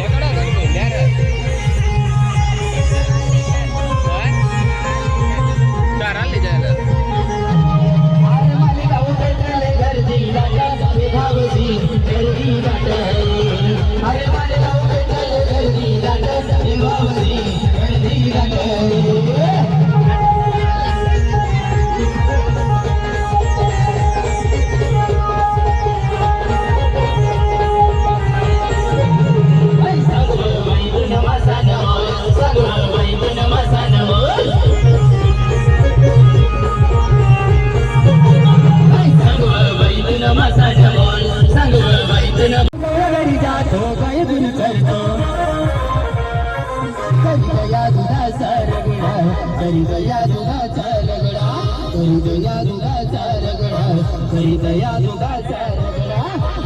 ಹೇಳಿ रगडा करीत दुधाचा रगडा करीत या दुधाचा रगडा करीत या दुधाचा रगडा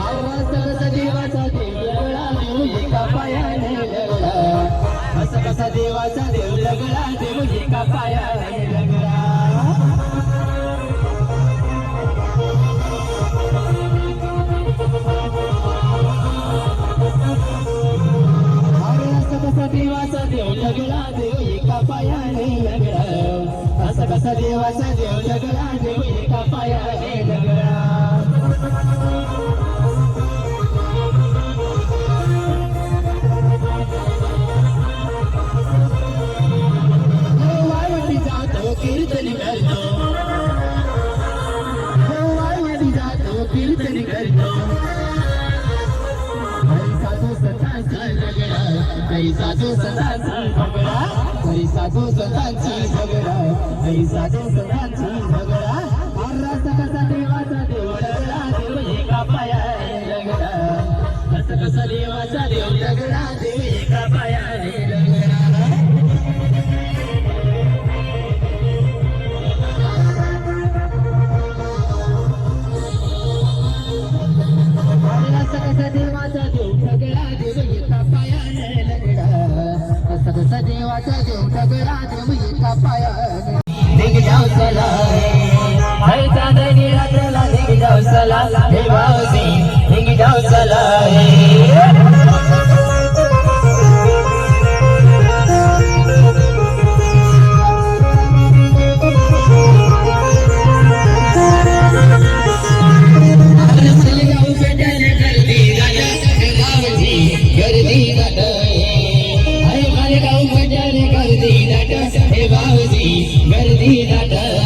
आवाज कसा देवाचा देव रगडा देव एका पायाने रगडा असं कसा देवाचा देव लगडा देव एका पायाने देवाचा देव लगडा देव एका पायाने लगडा असं कसा देवाचा देव लगडा देव एका पायाने लगडा हो वायवटी जातो कीर्तनी करतो. हो वायवटी जातो कीर्तनी करतो. हरी साधू संतांची झगडा हरी साधू संतांची झगडा हरी साधू संतांची झगडा महाराज कसा देवाचा देव लगडा देव एका पाया लगडा. असं कसा देवाचा देव लगडा असा देव ठगडा देव एका पायाने. दिग जाऊ चला हर चांदणी रात्रला जाऊ चला जाऊ चला अरे मालेगाव पेटन गर्दी गाठ